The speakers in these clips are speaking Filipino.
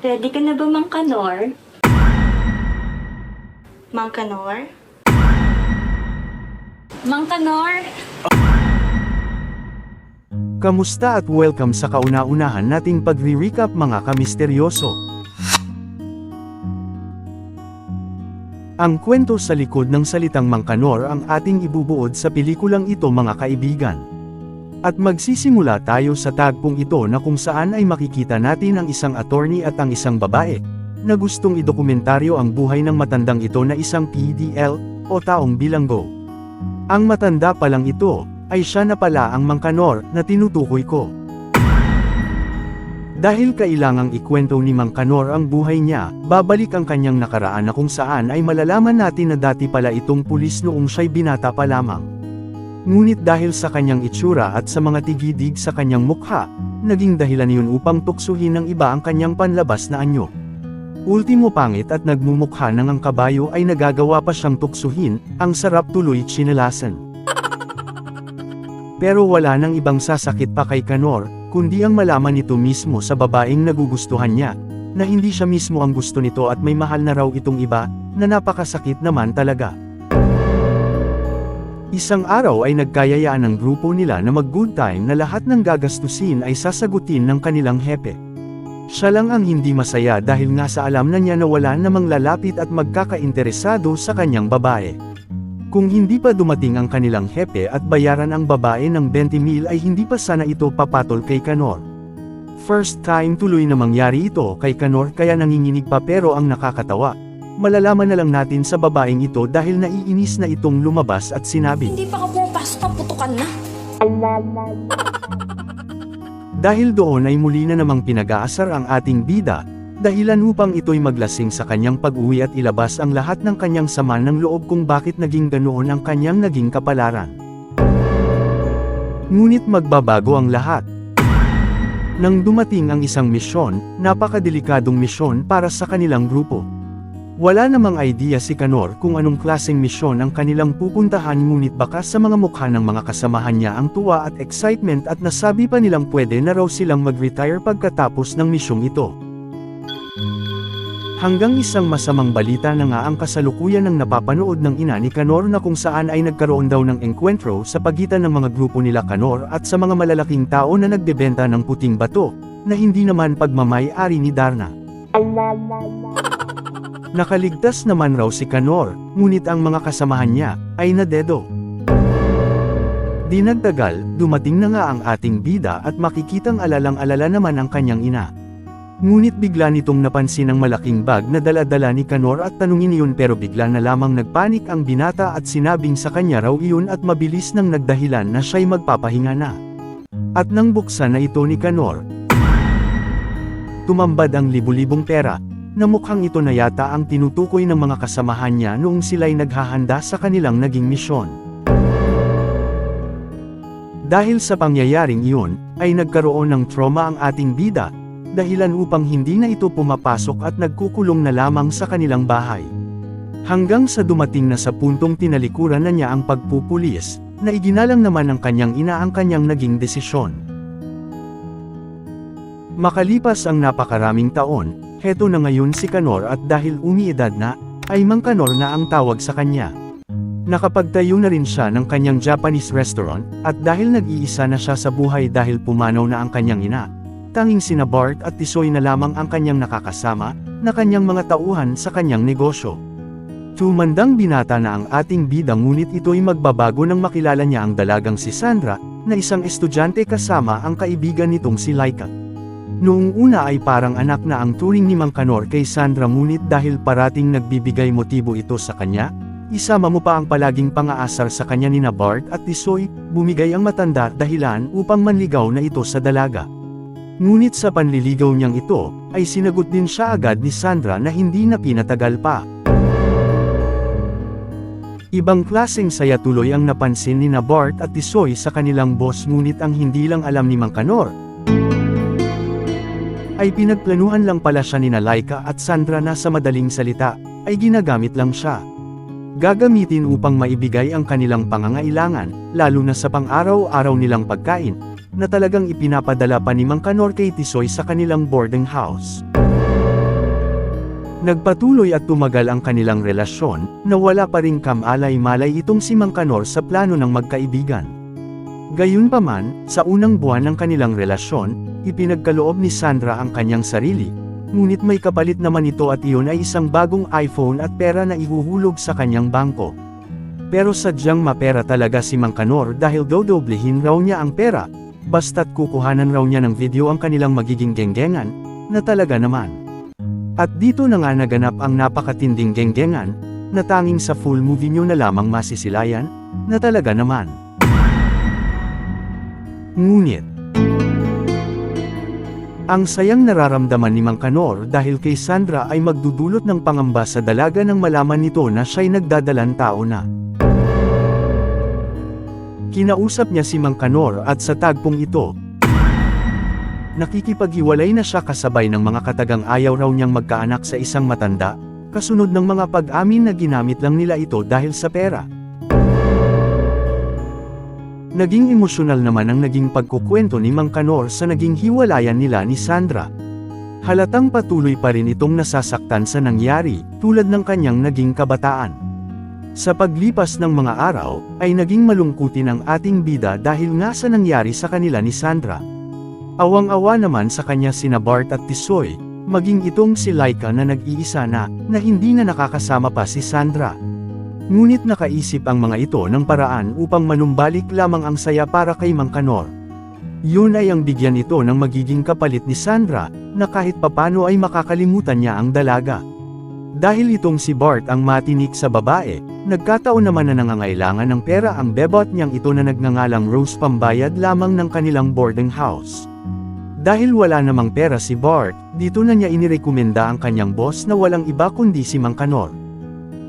Ready ka na ba, Mang Kanor? Mang Kanor? Mang Kanor? Kamusta at welcome sa kauna-unahan nating pagre-recap mga kamisteryoso. Ang kwento sa likod ng salitang Mangkanor ang ating ibubuod sa pelikulang ito mga kaibigan. At magsisimula tayo sa tagpong ito na kung saan ay makikita natin ang isang attorney at ang isang babae, na gustong idokumentaryo ang buhay ng matandang ito na isang PDL, o taong bilanggo. Ang matanda pa lang ito, ay siya na pala ang Mangkanor na tinutukoy ko. Dahil kailangang ikwento ni Mang Kanor ang buhay niya, babalik ang kanyang nakaraan na kung saan ay malalaman natin na dati pala itong pulis noong siya'y binata pa lamang. Ngunit dahil sa kanyang itsura at sa mga tigidig sa kanyang mukha, naging dahilan yun upang tuksuhin ng iba ang kanyang panlabas na anyo. Ultimo pangit at nagmumukha ng ang kabayo ay nagagawa pa siyang tuksuhin, ang sarap tuloy chinelasan. Pero wala nang ibang sasakit pa kay Kanor, kundi ang malaman nito mismo sa babaeng nagugustuhan niya, na hindi siya mismo ang gusto nito at may mahal na raw itong iba, na napakasakit naman talaga. Isang araw ay nagkayayaan ng grupo nila na mag-good time na lahat ng gagastusin ay sasagutin ng kanilang hepe. Siya lang ang hindi masaya dahil nga sa alam na niya na wala namang lalapit at magkakainteresado sa kanyang babae. Kung hindi pa dumating ang kanilang hepe at bayaran ang babae ng 20 mil ay hindi pa sana ito papatol kay Kanor. First time tuloy na mangyari ito kay Kanor kaya nanginginig pa pero ang nakakatawa. Malalaman na lang natin sa babaeng ito dahil naiinis na itong lumabas at sinabi. Hindi pa ka pumapasok ang putukan na. Dahil doon ay muli na namang pinag-aasar ang ating bida, dahilan upang ito'y maglasing sa kanyang pag-uwi at ilabas ang lahat ng kanyang sama ng loob kung bakit naging ganoon ang kanyang naging kapalaran. Ngunit magbabago ang lahat. Nang dumating ang isang misyon, napakadelikadong misyon para sa kanilang grupo. Wala namang idea si Kanor kung anong klaseng misyon ang kanilang pupuntahan ngunit baka sa mga mukha ng mga kasamahan niya ang tuwa at excitement at nasabi pa nilang pwede na raw silang mag-retire pagkatapos ng misyong ito. Hanggang isang masamang balita na nga ang kasalukuyan ng napapanood ng ina ni Kanor na kung saan ay nagkaroon daw ng enkwentro sa pagitan ng mga grupo nila Kanor at sa mga malalaking tao na nagbebenta ng puting bato, na hindi naman pagmamay-ari ni Darna. Nakaligtas naman raw si Kanor, ngunit ang mga kasamahan niya, ay nadedo. Di nagtagal, dumating na nga ang ating bida at makikitang alalang-alala naman ang kanyang ina. Ngunit bigla nitong napansin ang malaking bag na dala-dala ni Kanor at tanungin iyon pero bigla na lamang nagpanik ang binata at sinabing sa kanya raw iyon at mabilis nang nagdahilan na siya'y magpapahinga na. At nang buksan na ito ni Kanor, tumambad ang libu-libong pera, na mukhang ito na yata ang tinutukoy ng mga kasamahan niya noong sila'y naghahanda sa kanilang naging misyon. Dahil sa pangyayaring iyon, ay nagkaroon ng trauma ang ating bida, dahilan upang hindi na ito pumapasok at nagkukulong na lamang sa kanilang bahay. Hanggang sa dumating na sa puntong tinalikuran na niya ang pagpupulis, na iginalang naman ng kanyang ina ang kanyang naging desisyon. Makalipas ang napakaraming taon, heto na ngayon si Kanor at dahil umiedad na, ay Mang Kanor na ang tawag sa kanya. Nakapagtayo na rin siya ng kanyang Japanese restaurant, at dahil nag-iisa na siya sa buhay dahil pumanaw na ang kanyang ina, tanging sina Bart at Tisoy na lamang ang kanyang nakakasama, na kanyang mga tauhan sa kanyang negosyo. Tumandang binata na ang ating bida ngunit ito'y magbabago nang makilala niya ang dalagang si Sandra, na isang estudyante kasama ang kaibigan nitong si Laika. Noong una ay parang anak na ang turing ni Mang Kanor kay Sandra ngunit dahil parating nagbibigay motibo ito sa kanya, isama mo pa ang palaging pangaasar sa kanya ni na Bart at Tisoy, bumigay ang matanda dahilan upang manligaw na ito sa dalaga. Ngunit sa panliligaw niyang ito, ay sinagot din siya agad ni Sandra na hindi na pinatagal pa. Ibang klaseng saya tuloy ang napansin ni na Bart at Tisoy sa kanilang boss ngunit ang hindi lang alam ni Mang Kanor, ay pinagplanuhan lang pala siya ni na Laika at Sandra na sa madaling salita, ay ginagamit lang siya. Gagamitin upang maibigay ang kanilang pangangailangan, lalo na sa pang-araw-araw nilang pagkain, na talagang ipinapadala pa ni Mang Kanor kay Tisoy sa kanilang boarding house. Nagpatuloy at tumagal ang kanilang relasyon, na wala pa ring kamalay-malay itong si Mang Kanor sa plano ng magkaibigan. Gayunpaman, sa unang buwan ng kanilang relasyon, ipinagkaloob ni Sandra ang kanyang sarili, ngunit may kapalit naman ito at iyon ay isang bagong iPhone at pera na ihuhulog sa kanyang bangko. Pero sadyang mapera talaga si Mang Kanor dahil dodoblehin raw niya ang pera, basta't kukuhanan raw niya ng video ang kanilang magiging genggengan, na talaga naman. At dito na nga naganap ang napakatinding genggengan, na tanging sa full movie nyo na lamang masisilayan, na talaga naman. Ngunit, ang sayang nararamdaman ni Mang Kanor dahil kay Sandra ay magdudulot ng pangamba sa dalaga nang malaman nito na siya'y nagdadalang tao na. Kinausap niya si Mang Kanor at sa tagpong ito, nakikipaghiwalay na siya kasabay ng mga katagang ayaw raw niyang magkaanak sa isang matanda, kasunod ng mga pag-amin na ginamit lang nila ito dahil sa pera. Naging emosyonal naman ang naging pagkukwento ni Mang Kanor sa naging hiwalayan nila ni Sandra. Halatang patuloy pa rin itong nasasaktan sa nangyari, tulad ng kanyang naging kabataan. Sa paglipas ng mga araw, ay naging malungkutin ang ating bida dahil nga sa nangyari sa kanila ni Sandra. Awang-awa naman sa kanya sina Bart at Tisoy, maging itong si Laika na nag-iisa na, na hindi na nakakasama pa si Sandra. Ngunit nakaisip ang mga ito ng paraan upang manumbalik lamang ang saya para kay Mang Kanor. Yun ay ang bigyan ito ng magiging kapalit ni Sandra, na kahit papano ay makakalimutan niya ang dalaga. Dahil itong si Bart ang matinik sa babae, nagkataon naman na nangangailangan ng pera ang bebot niyang ito na nagngangalang Rose pambayad lamang ng kanilang boarding house. Dahil wala namang pera si Bart, dito na niya inirekomenda ang kanyang boss na walang iba kundi si Mang Kanor.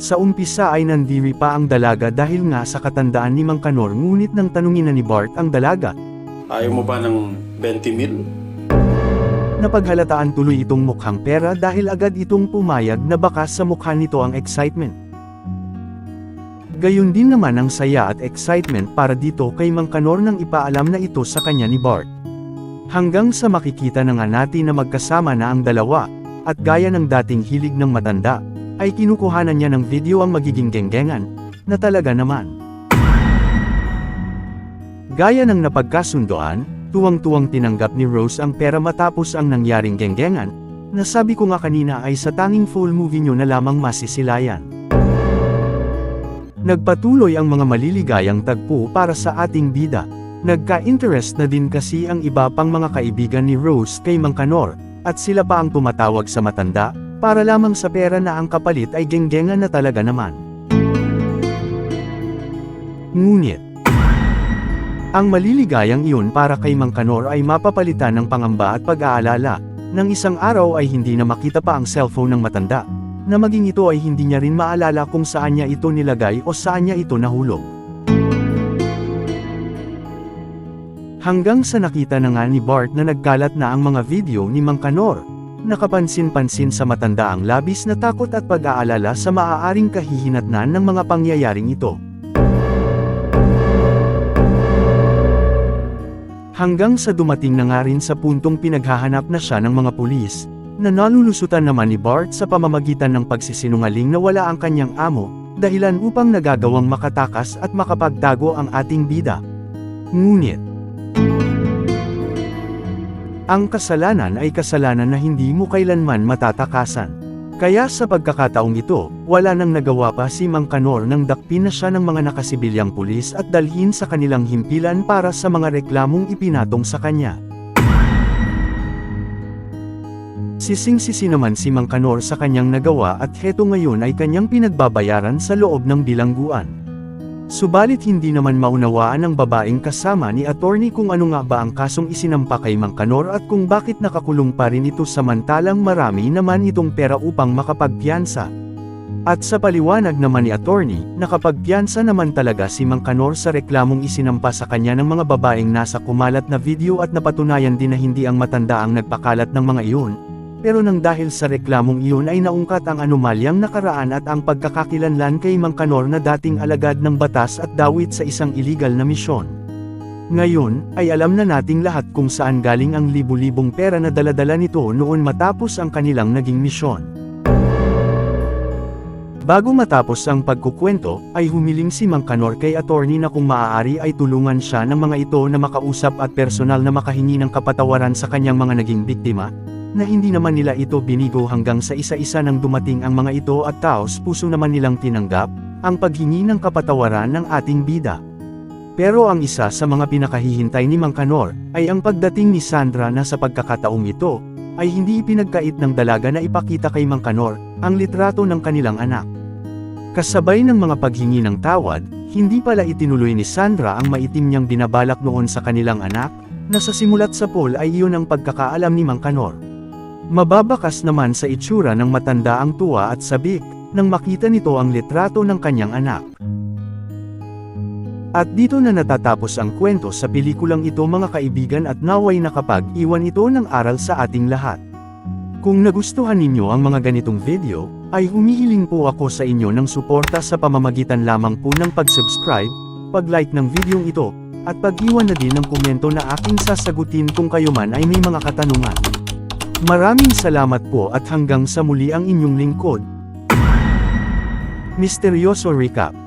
Sa umpisa ay nandiri pa ang dalaga dahil nga sa katandaan ni Mang Kanor ngunit nang tanungin na ni Bart ang dalaga, Ayaw mo ba ng 20 mil? napaghalataan tuloy itong mukhang pera dahil agad itong pumayag na baka sa mukha nito ang excitement. Gayon din naman ang saya at excitement para dito kay Mang Kanor nang ipaalam na ito sa kanya ni Bart. Hanggang sa makikita na nga natin na magkasama na ang dalawa, at gaya ng dating hilig ng matanda, ay kinukuhanan niya ng video ang magiging genggengan, na talaga naman. Gaya ng napagkasundoan, tuwang-tuwang tinanggap ni Rose ang pera matapos ang nangyaring genggengan, na sabi ko nga kanina ay sa tanging full movie nyo na lamang masisilayan. Nagpatuloy ang mga maliligayang tagpo para sa ating bida. Nagka-interest na din kasi ang iba pang mga kaibigan ni Rose kay Mang Kanor, at sila pa ang tumatawag sa matanda, para lamang sa pera na ang kapalit ay genggengan na talaga naman. Ngunit, ang maliligayang iyon para kay Mang Kanor ay mapapalitan ng pangamba at pag-aalala, nang isang araw ay hindi na makita pa ang cellphone ng matanda, na maging ito ay hindi niya rin maalala kung saan niya ito nilagay o saan niya ito nahulog. Hanggang sa nakita na nga ni Bart na nagkalat na ang mga video ni Mang Kanor, nakapansin-pansin sa matanda ang labis na takot at pag-aalala sa maaaring kahihinatnan ng mga pangyayaring ito. Hanggang sa dumating na nga rin sa puntong pinaghahanap na siya ng mga pulis, na nalulusutan naman ni Bart sa pamamagitan ng pagsisinungaling na wala ang kanyang amo, dahilan upang nagagawang makatakas at makapagtago ang ating bida. Ngunit, ang kasalanan ay kasalanan na hindi mo kailanman matatakasan. Kaya sa pagkakataong ito, wala nang nagawa pa si Mang Kanor nang dakpin na siya ng mga nakasibilyang pulis at dalhin sa kanilang himpilan para sa mga reklamong ipinatong sa kanya. Sising-sisi naman si Mang Kanor sa kanyang nagawa at heto ngayon ay kanyang pinagbabayaran sa loob ng bilangguan. Subalit hindi naman maunawaan ng babaeng kasama ni attorney kung ano nga ba ang kasong isinampa kay Mang Kanor at kung bakit nakakulong pa rin ito samantalang marami naman itong pera upang makapagpiyansa. At sa paliwanag naman ni attorney, nakapagpiyansa naman talaga si Mang Kanor sa reklamong isinampa sa kanya ng mga babaeng nasa kumalat na video at napatunayan din na hindi ang matanda ang nagpakalat ng mga iyon, pero nang dahil sa reklamong iyon ay naungkat ang anomalyang nakaraan at ang pagkakakilanlan kay Mang Kanor na dating alagad ng batas at dawit sa isang illegal na misyon. Ngayon, ay alam na nating lahat kung saan galing ang libu-libong pera na daladala nito noon matapos ang kanilang naging misyon. Bago matapos ang pagkukwento, ay humiling si Mang Kanor kay attorney na kung maaari ay tulungan siya ng mga ito na makausap at personal na makahingi ng kapatawaran sa kanyang mga naging biktima, na hindi naman nila ito binigo hanggang sa isa-isa nang dumating ang mga ito at taos puso naman nilang tinanggap, ang paghingi ng kapatawaran ng ating bida. Pero ang isa sa mga pinakahihintay ni Mang Kanor, ay ang pagdating ni Sandra na sa pagkakataong ito, ay hindi ipinagkait ng dalaga na ipakita kay Mang Kanor, ang litrato ng kanilang anak. Kasabay ng mga paghingi ng tawad, hindi pala itinuloy ni Sandra ang maitim niyang binabalak noon sa kanilang anak, na sa simulat sa poll ay iyon ang pagkakaalam ni Mang Kanor. Mababakas naman sa itsura ng matanda ang tuwa at sabik, nang makita nito ang litrato ng kanyang anak. At dito na natatapos ang kwento sa pelikulang ito mga kaibigan at naway nakapag-iwan ito ng aral sa ating lahat. Kung nagustuhan ninyo ang mga ganitong video, ay humihiling po ako sa inyo ng suporta sa pamamagitan lamang po ng pag-subscribe, pag-like ng videong ito, at pag-iwan na din ng komento na aking sasagutin kung kayo man ay may mga katanungan. Maraming salamat po at hanggang sa muli ang inyong lingkod. Misteryoso Recap